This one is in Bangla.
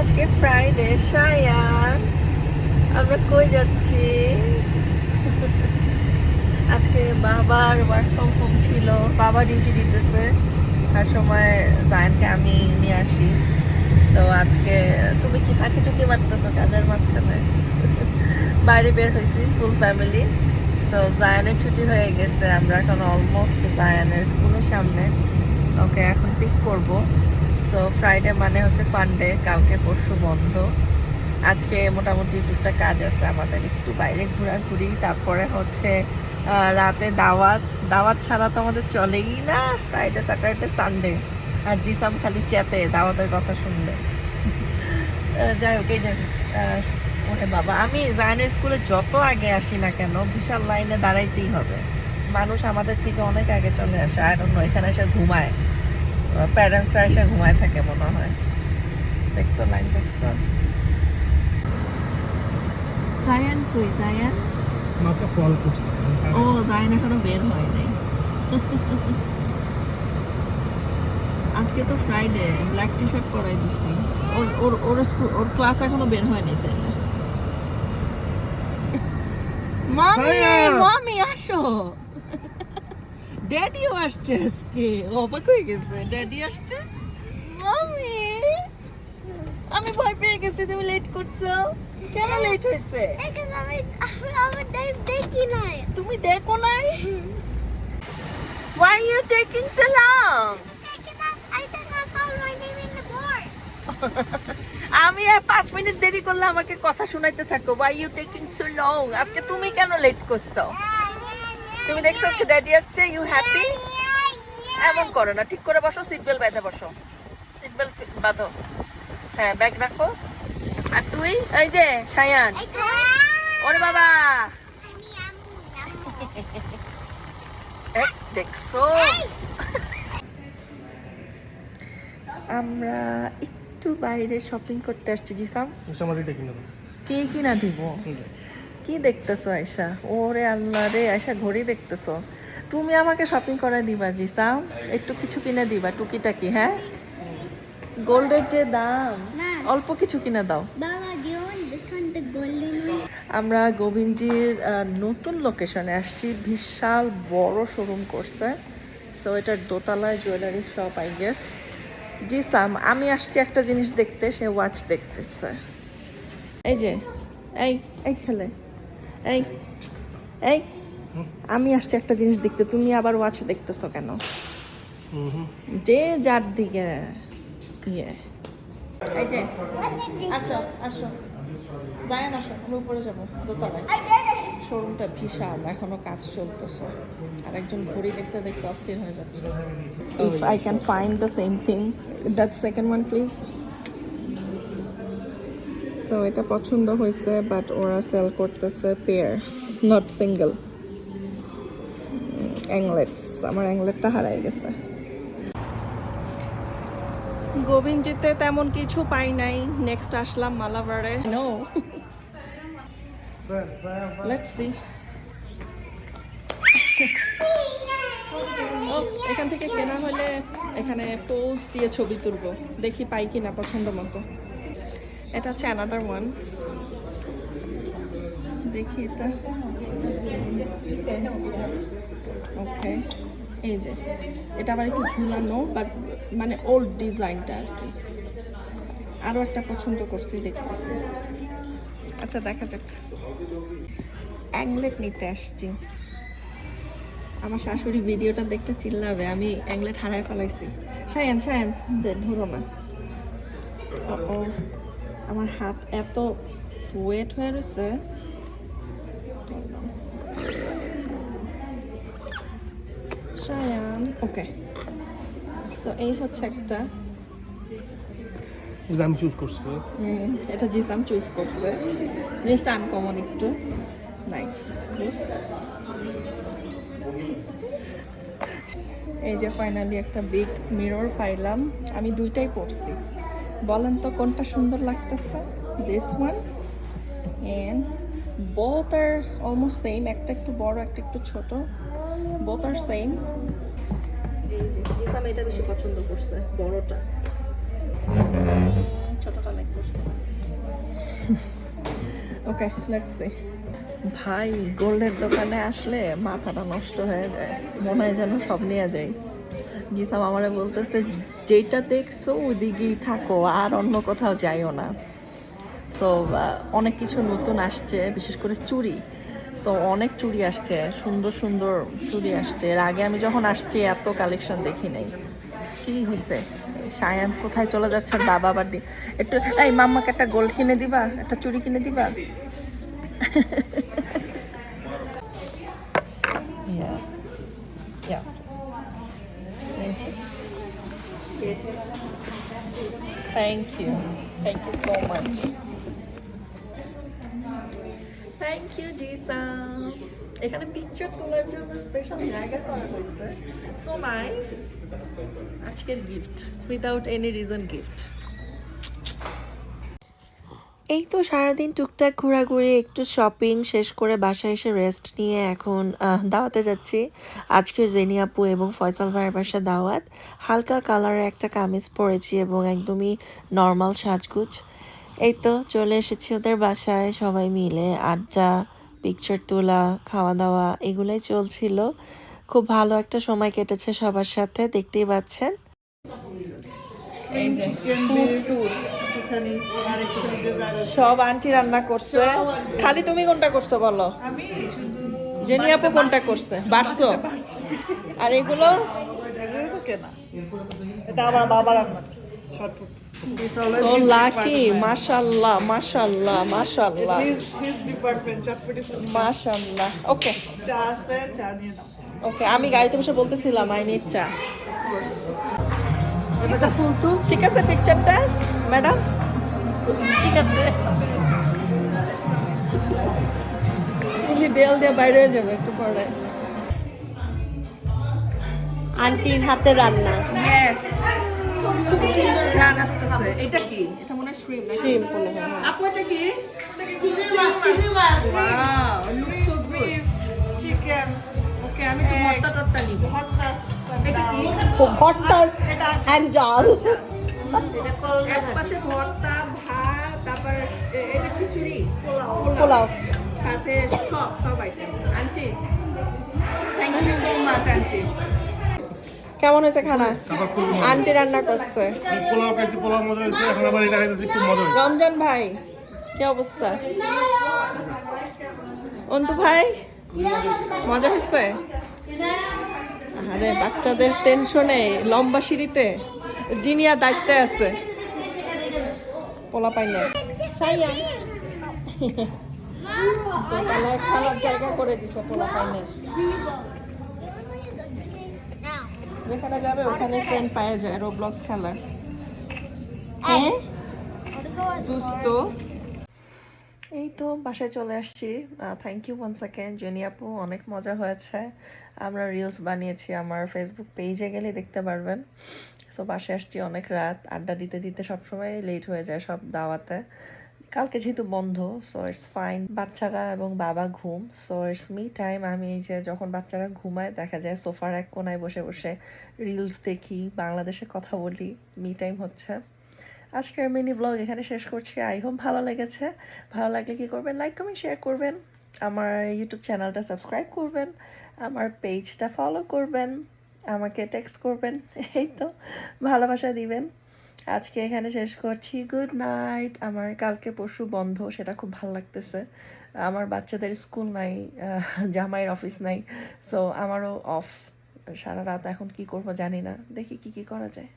আজকে ফ্রাইডে সায়ান আমরা কই যাচ্ছি? আজকে বাবার ওয়ার্ক ফ্রম হোম ছিল, বাবা ডিউটি দিতেছে। তার সময় জায়ানকে আমি নিয়ে আসি। তো আজকে তুমি কি ফাঁকি চুকি মারতেছো কাজের মাঝখানে? বাইরে বের হয়েছি ফুল ফ্যামিলি তো জায়ানের ছুটি হয়ে গেছে, আমরা এখন অলমোস্ট জায়ানের স্কুলের সামনে। ওকে এখন পিক করব। সো ফ্রাইডে মানে হচ্ছে ফান্ডে কালকে পরশু বন্ধ। আজকে মোটামুটি টুকটা কাজ আছে আমাদের, একটু বাইরে ঘোরাঘুরি, তারপরে হচ্ছে রাতে দাওয়াত। দাওয়াত ছাড়া তো আমাদের চলেই না ফ্রাইডে স্যাটারডে সানডে আর জিসাম খালি চেতে দাওয়াতের কথা শুনলে। যাই হোক, এই যে ওরে বাবা, আমি জায়নের স্কুলে যত আগে আসি না কেন, বিশাল লাইনে দাঁড়াইতেই হবে। মানুষ আমাদের থেকে অনেক আগে চলে আসে আর অন্য এখানে এসে ঘুমায়। প্যারেন্টসরা এসে ঘুমায় থাকে মনে হয়। দেখছ লাইন দেখছ? জায়ান কই? জায়ান? মাত্র কল করছে। ও জায়ান এখনও বের হয় নাই আজকে তো ফ্রাইডে ব্ল্যাক টি শার্ট পরাই দিছি। ওর ওর ওর ওর ক্লাস এখনও বের হয়নি তাইলে মামি মামি আসো। ড্যাডিও আসছে আজকে। অবাক হয়ে গেছে। ড্যাডি আসছে? মামি! আমি ভয় পেয়ে গেছি, তুমি লেট করছ। কেন লেট হয়েছে? তুমি দেখো নাই? Why are you taking so long? আমি পাঁচ মিনিট দেরি করলে আমাকে কথা শোনাইতে থাকো। Why you taking so long? আজকে তুমি কেন লেট করছ? তুমি দেখছ আজকে ড্যাডি আসছে ইউ হ্যাপি এমন করো না ঠিক করে বসো সিট বেল্ট বেঁধে বসো। সিট বেল্ট বাঁধো। হ্যাঁ ব্যাগ রাখো। আর তুই? এই যে সায়ান। ওরে বাবা। দেখছ। আমরা একটু বাইরে শপিং করতে আসছি জিসাম। কি কিনা দিব? কি দেখতেছো আয়সা ওরে আল্লাহ রে আয়সা ঘড়ি দেখতেছো। তুমি আমাকে শপিং করে দিবা জিসাম একটু কিছু কিনে দিবা টুকিটাকি হ্যাঁ? গোল্ডের যে দাম। অল্প কিছু কিনে দাও? আমরা গোবিন্দজির নতুন লোকেশনে আসছি। বিশাল বড় শোরুম করছে। সো এটার দোতলায় জুয়েলারি শপ আই গেস জি সাম আমি আসছি একটা জিনিস দেখতে সে ওয়াচ দেখতেছে। এই যে এই এই ছেলে। এই এই, আমি আসছি একটা জিনিস দেখতে, তুমি আবার ওয়াচ দেখতেছো কেন। যে যার দিকে ইয়ে। যে, আসো আসো। যাই আসো, আমি উপরে যাব, দোতলায়. শোরুমটা বিশাল, এখনও কাজ চলতেছে। আর একজন ঘড়ি দেখতে দেখতে অস্থির হয়ে যাচ্ছে। If I can find the same thing that second one please so এটা পছন্দ হয়েছে বাট ওরা সেল করতেছে পেয়ার নট সিঙ্গেল অ্যাংলেটস আমার অ্যাংলেটটা হারাই গেছে। গোবিন্দজিতে তেমন কিছু পাই নাই। নেক্সট আসলাম মালাবারে। নো লেটস সি এখান থেকে কেনা হলে এখানে পোজ দিয়ে ছবি তুলবো। দেখি পাই কিনা পছন্দ মতো। এটা হচ্ছে অ্যানাদার ওয়ান দেখি এটা। ওকে এই যে, এটা আবার একটু ঝুলানো বাট মানে ওল্ড ডিজাইনটা আর কি। আরও একটা পছন্দ করছি, দেখতেছি। আচ্ছা দেখা যাক। অ্যাংলেট নিতে আসছি। আমার শাশুড়ি ভিডিওটা দেখতে চিল্লাবে, আমি অ্যাংলেট হারায় ফেলাইছি। সায়ান দে, ধরো না। ও আমার হাত এত ওয়েট হয়ে রয়েছে। সায়ান ওকে সো এই হচ্ছে একটা আমি চুজ করছি। হুম, এটা জিসাম চুজ করছে। জিনিসটা আনকমন একটু। নাইস এই যে ফাইনালি একটা বিগ মিরর পাইলাম। আমি দুইটাই পরছি। বলেন তো কোনটা সুন্দর লাগতেছে? দিস ওয়ান অ্যান্ড বোথ আর অলমোস্ট সেম একটা একটু বড় একটা একটু ছোট। বোথ আর সেম এই যে জিসাম এটা বেশি পছন্দ করছে বড়টা। ছোটটা লাইক করছে। ওকে লেটস সি ভাই গোল্ডের দোকানে আসলে মাথাটা নষ্ট হয়ে যায়। মনে হয় যেন সব নিয়ে যাই। জিসাম আমারে বলতেছে যেটা দেখছ ওইদিকেই থাকো, আর অন্য কোথাও যাইও না। সো অনেক কিছু নতুন আসছে, বিশেষ করে চুড়ি। সো অনেক চুড়ি আসছে, সুন্দর সুন্দর চুড়ি আসছে। এর আগে আমি যখন আসছি, এত কালেকশন দেখি নাই। কি হয়েছে সায়াম কোথায় চলে যাচ্ছে? আর বাবা আবার দি একটু, এই মাম্মাকে একটা গোল্ড কিনে দিবা? একটা চুড়ি কিনে দিবা. Yeah. Thank you. Thank you so much. Thank you, Jisa. এখানে পিকচার তোলার জন্য স্পেশাল জায়গা করা হয়েছে সো নাইস আজকের gift without any reason gift এই তো সারাদিন টুকটাক ঘোরাঘুরি, একটু শপিং শেষ করে বাসায় এসে রেস্ট নিয়ে এখন দাওয়াতে যাচ্ছি। আজকে জেনি আপু এবং ফয়সাল ভাইয়ের বাসা দাওয়াত। হালকা কালারে একটা কামিজ পরেছি এবং একদমই নর্মাল সাজগুজ। এই তো চলে এসেছি ওদের বাসায়, সবাই মিলে আড্ডা পিকচার তোলা খাওয়া দাওয়া এগুলোই চলছিল। খুব ভালো একটা সময় কেটেছে সবার সাথে, দেখতেই পাচ্ছেন। সব আন্টি রান্না করছে। খালি তুমি কোনটা করছ বলো? জেনি আপু কোনটা করছে? বাড়ছো? আর এগুলো? এটা আমার বাবা রান্না ওকে আমি গাড়িতে বসে বলতেছিলাম আই নিড চা। ঠিক আছে পিকচারটা ম্যাডাম ঠিক আছে। তুমি দেয়াল দিয়ে বাইরে হয়ে যাবে একটু পরে। আন্টির হাতে রান্না। খুব সুন্দর গান আসতেছে। এটা কি? এটা মনে হয় শ্রিম নাকি? ক্রিম মনে হয় হ্যাঁ। আপু এটা কি? Wow look so good chicken okay আমি তো ভর্তা টর্তা নিব হটনাস এটা কি? ভর্তা। অ্যান্ড ডাল পোলাও। সাথে সব সব item aunty thank you so much aunty কেমন হয়েছে খানা? আন্টি রান্না করছে। পোলাও খাইছি পোলাও মজা হয়েছে এখন আবার এটা খাইতেছি খুব মজা হয়েছে। রমজান ভাই কি অবস্থা? অন্তু ভাই মজা হয়েছে? আরে বাচ্চাদের টেনশনে লম্বা সিঁড়িতে জিনিয়া দায়িত্বে আছে। পোলা পাই না সাইয়া দোতলায় খেলার জায়গা করে দিছে পোলা যেখানে যাবে ওখানে ফ্রেন্ড পাওয়া যায় রোবলক্স খেলার। হ্যাঁ? এই তো বাসায় চলে আসছি। Thank you one second Jenny আপু অনেক মজা হয়েছে। আমরা রিলস বানিয়েছি আমার ফেসবুক পেজে গেলে দেখতে পারবেন। সো বাসায় আসছি অনেক রাত আড্ডা দিতে দিতে সবসময় লেট হয়ে যায় সব দাওয়াতে। কালকে যেহেতু বন্ধ সো ইটস ফাইন বাচ্চারা এবং বাবা ঘুম সো ইটস মি টাইম আমি যে যখন বাচ্চারা ঘুমায়, দেখা যায় সোফার এক কোনায় বসে বসে রিলস দেখি, বাংলাদেশে কথা বলি মি টাইম হচ্ছে। আজকের মিনি ব্লগ এখানে শেষ করছি। আই হোপ ভালো লেগেছে। ভালো লাগলে কি করবেন? লাইক কমেন্ট শেয়ার করবেন। আমার ইউটিউব চ্যানেলটা সাবস্ক্রাইব করবেন। আমার পেজটা ফলো করবেন। আমাকে টেক্সট করবেন। এই তো। ভালোবাসা দিবেন। আজকে এখানে শেষ করছি। গুড নাইট আমার কালকে পরশু বন্ধ, সেটা খুব ভালো লাগতেছে। আমার বাচ্চাদের স্কুল নাই জামাইয়ের অফিস নাই। সো আমারও অফ সারা রাত। এখন কি করব জানি না। দেখি কি কি করা যায়।